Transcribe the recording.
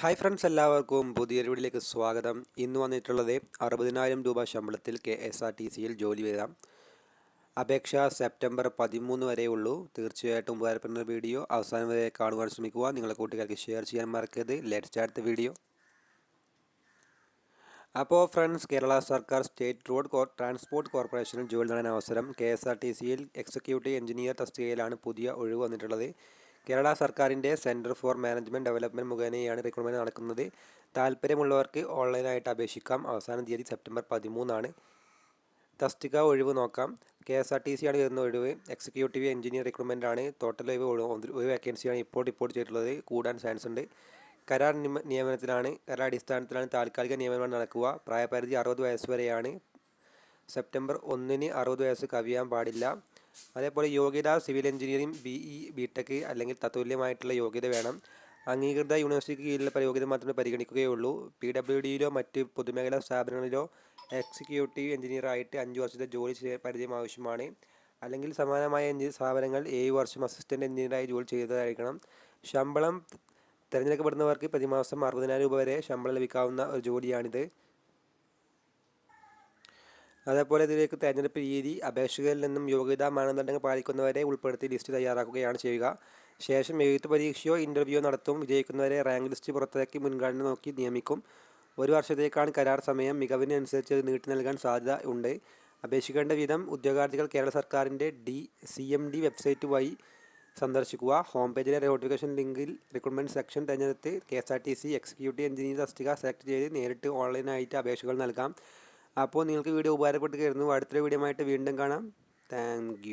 Hi friends എല്ലാവർക്കും പുതിയൊരു വീഡിയോയിലേക്ക് സ്വാഗതം. ഇന്ന് വന്നിട്ടുള്ളത് അറുപതിനായിരം രൂപ ശമ്പളത്തിൽ കെ എസ് ആർ ടി സിയിൽ ജോലി വരാം അപേക്ഷ സെപ്റ്റംബർ പതിമൂന്ന് വരെ ഉള്ളൂ. തീർച്ചയായിട്ടും ഉപകാരപ്പെടുന്ന വീഡിയോ അവസാനം വരെ കാണുവാൻ ശ്രമിക്കുക. നിങ്ങളുടെ കൂട്ടുകാർക്ക് ഷെയർ ചെയ്യാൻ മറക്കരുത്. Let start video. അപ്പോൾ ഫ്രണ്ട്സ് കേരള സർക്കാർ സ്റ്റേറ്റ് റോഡ് ട്രാൻസ്പോർട്ട് കോർപ്പറേഷനിൽ ജോലി നേടാൻ അവസരം കെ എസ് ആർ ടി സിയിൽ എക്സിക്യൂട്ടീവ് എഞ്ചിനീയർ തസ്തികയിലാണ് പുതിയ ഒഴിവ് വന്നിട്ടുള്ളത്. കേരള സർക്കാരിന്റെ സെന്റർ ഫോർ മാനേജ്മെന്റ് ഡെവലപ്മെന്റ് മുഖേനയാണ് റിക്രൂട്ട്മെന്റ് നടക്കുന്നത്. താല്പര്യമുള്ളവർക്ക് ഓൺലൈനായിട്ട് അപേക്ഷിക്കാം. അവസാന തീയതി സെപ്റ്റംബർ പതിമൂന്നാണ്. തസ്തിക ഒഴിവ് നോക്കാം. K S R T C ആണ് വരുന്ന ഒഴിവ്. എക്സിക്യൂട്ടീവ് എഞ്ചിനീയർ റിക്രൂട്ട്മെന്റ് ആണ്. ടോട്ടൽ ഒഴിവ് ഒരു വേക്കൻസിയാണ് ഇപ്പോൾ റിപ്പോർട്ട് ചെയ്തിട്ടുള്ളത്. കൂടാൻ ചാൻസ് ഉണ്ട്. കരാർ നിയമനത്തിലാണ് കരാർ അടിസ്ഥാനത്തിലാണ് താൽക്കാലിക നിയമനം നടക്കുക. പ്രായപരിധി അറുപത് വയസ്സ് വരെയാണ്. സെപ്റ്റംബർ ഒന്നിന് അറുപത് വയസ്സ് കവിയാൻ പാടില്ല. അതേപോലെ യോഗ്യത civil engineering B E B tech അല്ലെങ്കിൽ തത്തുല്യമായിട്ടുള്ള യോഗ്യത വേണം. അംഗീകൃത യൂണിവേഴ്സിറ്റിക്ക് കീഴിലുള്ള യോഗ്യത മാത്രമേ പരിഗണിക്കുകയുള്ളൂ. പി ഡബ്ല്യു ഡിയിലോ മറ്റ് പൊതുമേഖലാ സ്ഥാപനങ്ങളിലോ എക്സിക്യൂട്ടീവ് എഞ്ചിനീയർ ആയിട്ട് അഞ്ച് വർഷത്തെ ജോലി പരിചയം ആവശ്യമാണ്. അല്ലെങ്കിൽ സമാനമായ സ്ഥാപനങ്ങൾ ഏഴ് വർഷം അസിസ്റ്റന്റ് എഞ്ചിനീയറായി ജോലി ചെയ്തതായിരിക്കണം. ശമ്പളം തിരഞ്ഞെടുക്കപ്പെടുന്നവർക്ക് പ്രതിമാസം അറുപതിനായിരം രൂപ വരെ ശമ്പളം ലഭിക്കാവുന്ന ഒരു ജോലിയാണിത്. അതേപോലെ ഇതിലേക്ക് തെരഞ്ഞെടുപ്പ് രീതി അപേക്ഷകരിൽ നിന്നും യോഗ്യതാ മാനദണ്ഡങ്ങൾ പാലിക്കുന്നവരെ ഉൾപ്പെടുത്തി ലിസ്റ്റ് തയ്യാറാക്കുകയാണ് ചെയ്യുക. ശേഷം എഴുത്ത് പരീക്ഷയോ ഇന്റർവ്യൂയോ നടത്തും. വിജയിക്കുന്നവരെ റാങ്ക് ലിസ്റ്റ് പുറത്തിറക്കി മുൻഗണന നോക്കി നിയമിക്കും. ഒരു വർഷത്തേക്കാണ് കരാർ സമയം. മികവിനനുസരിച്ച് നീട്ടി നൽകാൻ സാധ്യത ഉണ്ട്. അപേക്ഷിക്കേണ്ട വിധം ഉദ്യോഗാർത്ഥികൾ കേരള സർക്കാരിന്റെ D C M D website വഴി സന്ദർശിക്കുക. ഹോം പേജിലെ നോട്ടിഫിക്കേഷൻ ലിങ്കിൽ റിക്രൂട്ട്മെന്റ് സെക്ഷൻ തിരഞ്ഞെടുത്ത് K S R T C executive engineer തസ്തിക സെലക്ട് ചെയ്ത് നേരിട്ട് ഓൺലൈനായിട്ട് അപേക്ഷകൾ നൽകാം. അപ്പോൾ നിങ്ങൾക്ക് വീഡിയോ ഉപകാരപ്പെട്ട് കയറുന്നു അടുത്തൊരു വീഡിയോ ആയിട്ട് വീണ്ടും കാണാം. താങ്ക്